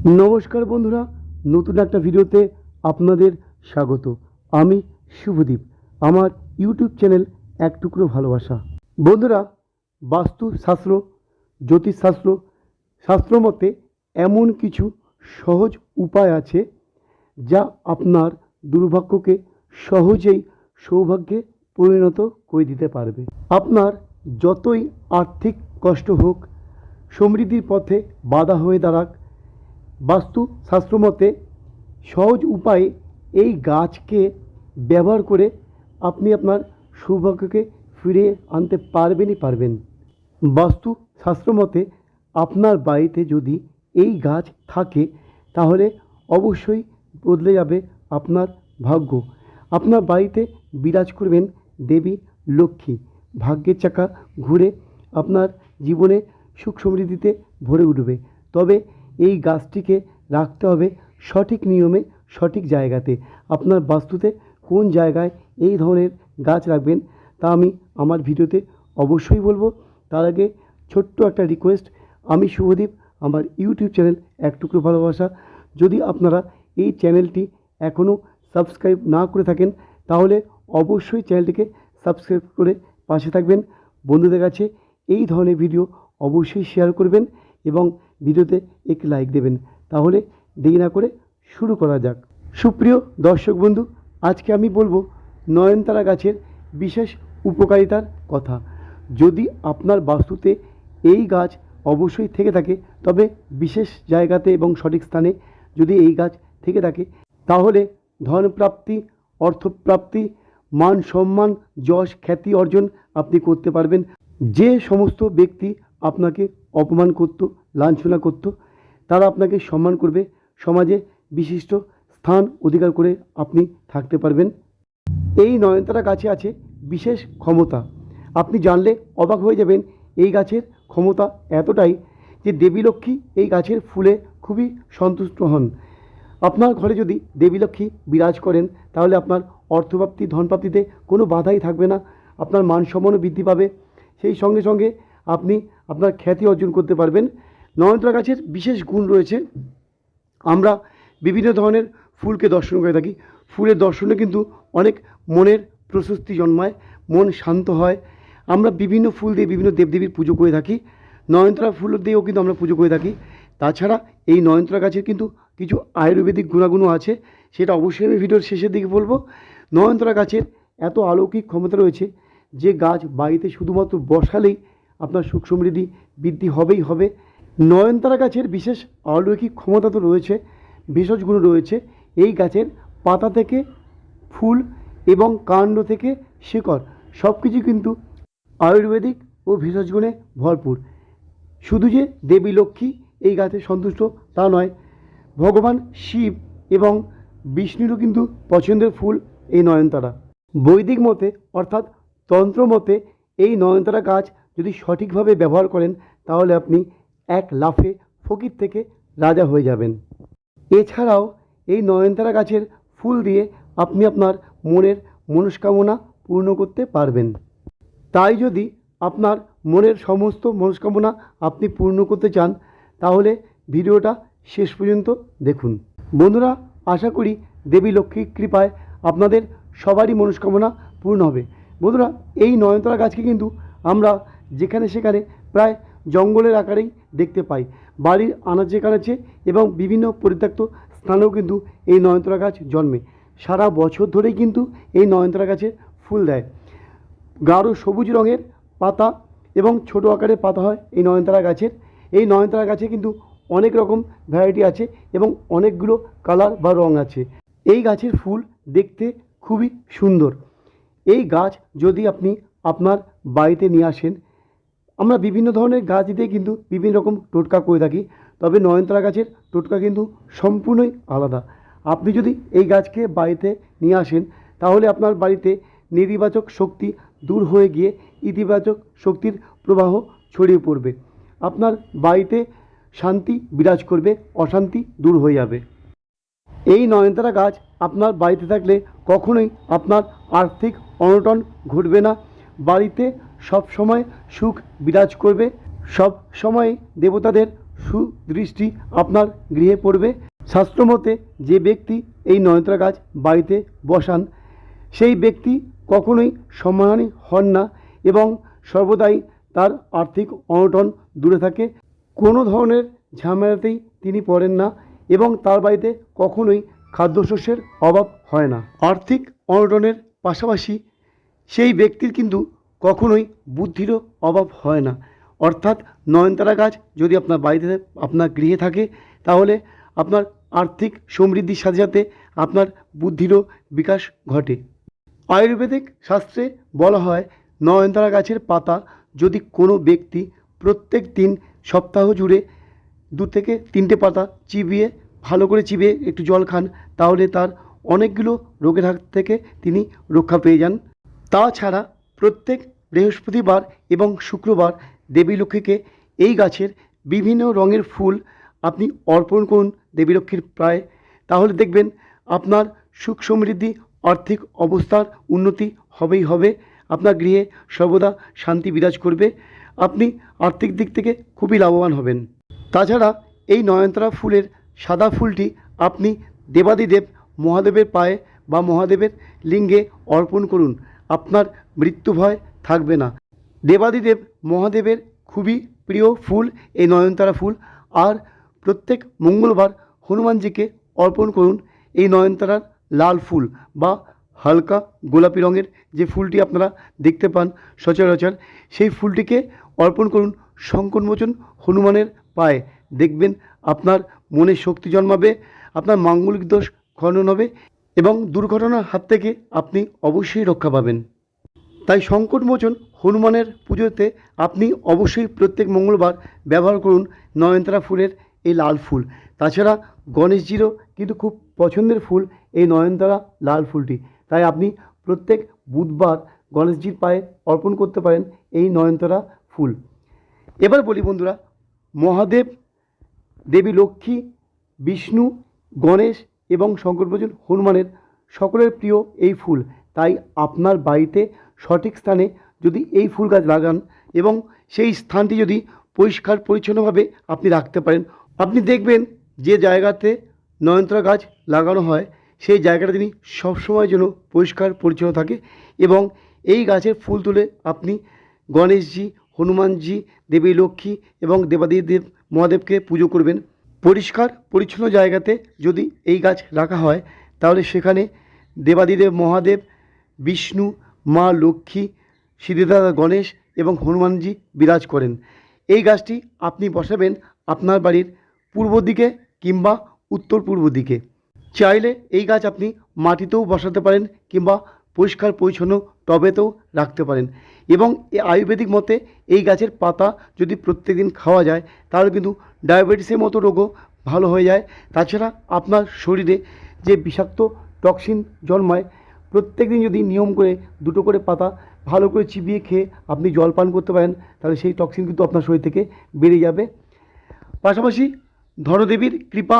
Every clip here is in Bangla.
নমস্কার বন্ধুরা, নতুন একটা ভিডিওতে আপনাদের স্বাগত। আমি শুভদীপ, আমার ইউটিউব চ্যানেল এক টুকরো ভালোবাসা। বন্ধুরা, বাস্তুশাস্ত্র, জ্যোতিষশাস্ত্র, শাস্ত্র মতে এমন কিছু সহজ উপায় আছে যা আপনার দুর্ভাগ্যকে সহজেই সৌভাগ্যে পরিণত করে দিতে পারবে। আপনার যতই আর্থিক কষ্ট হোক, সমৃদ্ধির পথে বাধা হয়ে দাঁড়াক বাস্তু শাস্ত্রমতে সহজ উপায়ে এই গাছকে ব্যবহার করে আপনি আপনার সৌভাগ্যকে ফিরিয়ে আনতে পারবেনই পারবেন। বাস্তু শাস্ত্রমতে আপনার বাড়িতে যদি এই গাছ থাকে, তাহলে অবশ্যই বদলে যাবে আপনার ভাগ্য। আপনার বাড়িতে বিরাজ করবেন দেবী, লক্ষ্মী। ভাগ্যের চাকা ঘুরে আপনার জীবনে সুখ সমৃদ্ধিতে ভরে উঠবে। তবে এই গাছটিকে রাখতে হবে সঠিক নিয়মে, সঠিক জায়গাতে। আপনার বাস্তুতে কোন জায়গায় এই ধরনের গাছ রাখবেন তা আমি আমার ভিডিওতে অবশ্যই বলব। তার আগে ছোট্ট একটা রিকোয়েস্ট আমি শুভদীপ, আমার ইউটিউব চ্যানেল এক টুকরো ভালোবাসা। যদি আপনারা এই চ্যানেলটি এখনও সাবস্ক্রাইব না করে থাকেন, তাহলে অবশ্যই চ্যানেলটিকে সাবস্ক্রাইব করে পাশে থাকবেন। বন্ধুদের কাছে এই ধরনের ভিডিও অবশ্যই শেয়ার করবেন এবং ভিডিওতে একটি লাইক দেবেন। তাহলে দেরি না করে শুরু করা যাক। সুপ্রিয় দর্শক বন্ধু, আজকে আমি বলব নয়নতারা গাছের বিশেষ উপকারিতার কথা। যদি আপনার বাস্তুতে এই গাছ অবশ্যই থেকে থাকে, তবে বিশেষ জায়গাতে এবং সঠিক স্থানে যদি এই গাছ থেকে থাকে, তাহলে ধনপ্রাপ্তি, অর্থপ্রাপ্তি, মান সম্মান, যশ, খ্যাতি অর্জন আপনি করতে পারবেন। যে সমস্ত ব্যক্তি আপনাকে অপমান করত, লাঞ্ছনা করত। তারা আপনাকে সম্মান করবে। সমাজে বিশিষ্ট স্থান অধিকার করে আপনি থাকতে পারবেন। এই নয়নতারা গাছে আছে বিশেষ ক্ষমতা। আপনি জানলে অবাক হয়ে যাবেন এই গাছের ক্ষমতা এতটাই যে দেবী লক্ষ্মী এই গাছের ফুলে খুবই সন্তুষ্ট হন। আপনার ঘরে যদি দেবী লক্ষ্মী বিরাজ করেন, তাহলে আপনার অর্থপ্রাপ্তি, ধনপ্রাপ্তিতে কোনো বাধাই থাকবে না। আপনার মান সম্মানও বৃদ্ধি পাবে। সেই সঙ্গে সঙ্গে আপনি আপনার খ্যাতি অর্জন করতে পারবেন। নয়নতারা গাছের বিশেষ গুণ রয়েছে। আমরা বিভিন্ন ধরনের ফুলকে দর্শন করে থাকি। ফুলের দর্শনে কিন্তু অনেক মনের প্রশস্তি জন্মায়, মন শান্ত হয়। আমরা বিভিন্ন ফুল দিয়ে বিভিন্ন দেবদেবীর পুজো করে থাকি। নয়নতারা ফুল দিয়েও কিন্তু আমরা পুজো করে থাকি। তাছাড়া এই নয়নতারা গাছের কিন্তু কিছু আয়ুর্বেদিক গুণাগুণও আছে। সেটা অবশ্যই আমি ভিডিওর শেষের দিকে বলব। নয়নতারা গাছের এত অলৌকিক ক্ষমতা রয়েছে যে গাছ বাড়িতে শুধুমাত্র বসালেই আপনার সুখ সমৃদ্ধি বৃদ্ধি হবেই হবে। নয়নতারা গাছের বিশেষ অলৌকিক ক্ষমতা তো রয়েছে, ভেষজ গুণ রয়েছে। এই গাছের পাতা থেকে ফুল এবং কাণ্ড থেকে শিকড় সব কিছু কিন্তু আয়ুর্বেদিক ও ভেষজ গুণে ভরপুর। শুধু যে দেবী লক্ষ্মী এই গাছে সন্তুষ্ট তা নয়, ভগবান শিব এবং বিষ্ণুরও কিন্তু পছন্দের ফুল এই নয়নতারা। বৈদিক মতে অর্থাৎ তন্ত্র মতে এই নয়নতারা গাছ যদি সঠিকভাবে ব্যবহার করেন, তাহলে আপনি এক লাফে ফকির থেকে রাজা হয়ে যাবেন। এছাড়াও এই নয়নতারা গাছের ফুল দিয়ে আপনি আপনার মনের মনস্কামনা পূর্ণ করতে পারবেন। তাই যদি আপনার মনের সমস্ত মনস্কামনা আপনি পূর্ণ করতে চান, তাহলে ভিডিওটা শেষ পর্যন্ত দেখুন। বন্ধুরা, আশা করি দেবী লক্ষ্মীর কৃপায় আপনাদের সবারই মনস্কামনা পূর্ণ হবে। বন্ধুরা, এই নয়নতারা গাছকে কিন্তু আমরা যেখানে সেখানে প্রায় জঙ্গলের আকারেই দেখতে পাই। বাড়ির আনাচে কানাচে এবং বিভিন্ন পরিত্যক্ত স্থানেও কিন্তু এই নয়নতারা গাছ জন্মে। সারা বছর ধরেই কিন্তু এই নয়নতারা গাছে ফুল দেয়। গাঢ় সবুজ রঙের পাতা এবং ছোট আকারের পাতা হয় এই নয়নতারা গাছের। এই নয়নতারা গাছে কিন্তু অনেক রকম ভ্যারাইটি আছে এবং অনেকগুলো কালার বা রং আছে। এই গাছের ফুল দেখতে খুবই সুন্দর। এই গাছ যদি আপনি আপনার বাড়িতে নিয়ে আসেন আমরা বিভিন্ন ধরনের গাছ দিয়ে কিন্তু বিভিন্ন রকম টোটকা করে থাকি, তবে নয়নতারা গাছের টোটকা কিন্তু সম্পূর্ণই আলাদা। আপনি যদি এই গাছকে বাড়িতে নিয়ে আসেন, তাহলে আপনার বাড়িতে নেতিবাচক শক্তি দূর হয়ে গিয়ে ইতিবাচক শক্তির প্রবাহ ছড়িয়ে পড়বে। আপনার বাড়িতে শান্তি বিরাজ করবে, অশান্তি দূর হয়ে যাবে। এই নয়নতারা গাছ আপনার বাড়িতে থাকলে কখনোই আপনার আর্থিক অনটন ঘটবে না। বাড়িতে সব সময় সুখ বিরাজ করবে। সব সময় দেবতাদের সুদৃষ্টি আপনার গৃহে পড়বে। শাস্ত্রমতে যে ব্যক্তি এই নয়নতারা গাছ বাড়িতে বসান, সেই ব্যক্তি কখনোই সম্মানী হন না এবং সর্বদাই তার আর্থিক অনটন দূরে থাকে। কোনো ধরনের ঝামেলাতেই তিনি পড়েন না এবং তার বাড়িতে কখনোই খাদ্যশস্যের অভাব হয় না। আর্থিক অনটনের পাশাপাশি সেই ব্যক্তির কিন্তু কখনোই বুদ্ধিরও অভাব হয় না। অর্থাৎ নয়নতারা গাছ যদি আপনার বাড়িতে আপনার গৃহে থাকে, তাহলে আপনার আর্থিক সমৃদ্ধির সাথে সাথে আপনার বুদ্ধিরও বিকাশ ঘটে। আয়ুর্বেদিক শাস্ত্রে বলা হয়, নয়নতারা গাছের পাতা যদি কোনো ব্যক্তি প্রত্যেক দিন সপ্তাহ জুড়ে দু থেকে তিনটে পাতা চিবিয়ে, ভালো করে চিবিয়ে একটু জল খান, তাহলে তার অনেকগুলো রোগের হাত থেকে তিনি রক্ষা পেয়ে যান। তাছাড়া প্রত্যেক বৃহস্পতিবার এবং শুক্রবার দেবী লক্ষ্মীকে এই গাছের বিভিন্ন রঙের ফুল আপনি অর্পণ করুন দেবী লক্ষ্মীর প্রায় তাহলে দেখবেন আপনার সুখ সমৃদ্ধি, আর্থিক অবস্থার উন্নতি হবেই হবে। আপনার গৃহে সর্বদা শান্তি বিরাজ করবে। আপনি আর্থিক দিক থেকে খুবই লাভবান হবেন। তাছাড়া এই নয়নতারা ফুলের সাদা ফুলটি আপনি দেবাদিদেব মহাদেবের পায়ে বা মহাদেবের লিঙ্গে অর্পণ করুন। আপনার মৃত্যু ভয় থাকবে না। দেবাদিদেব মহাদেবের খুবই প্রিয় ফুল, এই নয়নতারা ফুল। আর প্রত্যেক মঙ্গলবার হনুমানজিকে অর্পণ করুন এই নয়নতারার লাল ফুল বা হালকা গোলাপি রঙের যে ফুলটি আপনারা দেখতে পান সচরাচর, সেই ফুলটিকে অর্পণ করুন সংকটমোচন হনুমানের পায়ে। দেখবেন আপনার মনে শক্তি জন্মাবে, আপনার মাঙ্গলিক দোষ খণ্ডন হবে। এবং দুর্ঘটনার হাত থেকে আপনি অবশ্যই রক্ষা পাবেন। তাই সংকটমোচন হনুমানের পুজোতে আপনি অবশ্যই প্রত্যেক মঙ্গলবার ব্যবহার করুন নয়নতারা ফুলের এই লাল ফুল। তাছাড়া গণেশজিরও কিন্তু খুব পছন্দের ফুল এই নয়নতারা লাল ফুলটি। তাই আপনি প্রত্যেক বুধবার গণেশজির পায়ে অর্পণ করতে পারেন এই নয়নতারা ফুল। এবার বলি বন্ধুরা, মহাদেব, দেবী লক্ষ্মী, বিষ্ণু, গণেশ এবং শঙ্করভোজন হনুমানের সকলের প্রিয় এই ফুল। তাই আপনার বাড়িতে সঠিক স্থানে যদি এই ফুল গাছ লাগান এবং সেই স্থানটি যদি পরিষ্কার পরিচ্ছন্নভাবে আপনি রাখতে পারেন, আপনি দেখবেন যে জায়গাতে নয়নতারা গাছ লাগানো হয়, সেই জায়গাটা তিনি সবসময় যেন পরিষ্কার পরিচ্ছন্ন থাকে এবং এই গাছের ফুল তুলে আপনি গণেশজি, হনুমানজি, দেবী লক্ষ্মী এবং দেবাদিদেব মহাদেবকে পুজো করবেন। পরিষ্কার, পরিচ্ছন্ন জায়গাতে যদি এই গাছ রাখা হয়, তাহলে সেখানে দেবাদিদেব, মহাদেব, বিষ্ণু, মা লক্ষ্মী, সিদ্ধিদাতা গণেশ এবং হনুমানজি বিরাজ করেন। এই গাছটি আপনি বসাবেন আপনার বাড়ির পূর্ব দিকে কিংবা উত্তর পূর্ব দিকে। চাইলে এই গাছ আপনি মাটিতেও বসাতে পারেন কিংবা পরিষ্কার, পরিচ্ছন্ন টবেতেও রাখতে পারেন। এবং আয়ুর্বেদিক মতে এই গাছের পাতা যদি প্রত্যেকদিন খাওয়া যায়, তাহলে কিন্তু ডায়াবেটিসের মতো রোগও ভালো হয়ে যায়। তাছাড়া আপনার শরীরে যে বিষাক্ত টক্সিন জন্মায় প্রত্যেক দিন যদি নিয়ম করে দুটো করে পাতা ভালো করে চিবিয়ে খেয়ে আপনি জল পান করতে পারেন, তাহলে সেই টক্সিন কিন্তু আপনার শরীর থেকে বেড়ে যাবে। পাশাপাশি ধনদেবীর কৃপা,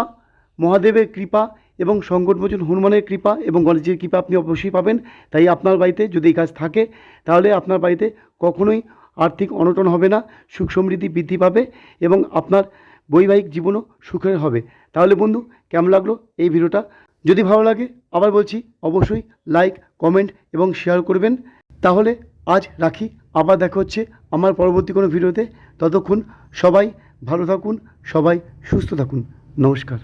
মহাদেবের কৃপা এবং সংকটমোচন হনুমানের কৃপা এবং গণেশের কৃপা আপনি অবশ্যই পাবেন। তাই আপনার বাড়িতে যদি এই কাজ থাকে, তাহলে আপনার বাড়িতে কখনোই আর্থিক অনটন হবে না, সুখ সমৃদ্ধি বৃদ্ধি পাবে এবং আপনার বৈবাহিক জীবনও সুখের হবে। তাহলে বন্ধু, কেমন লাগল এই ভিডিওটা? যদি ভালো লাগে, আবার বলছি, অবশ্যই লাইক কমেন্ট এবং শেয়ার করবেন। তাহলে আজ রাখি, আবার দেখা হচ্ছে আমার পরবর্তী কোনো ভিডিওতে। ততক্ষণ সবাই ভালো থাকুন, সবাই সুস্থ থাকুন। নমস্কার।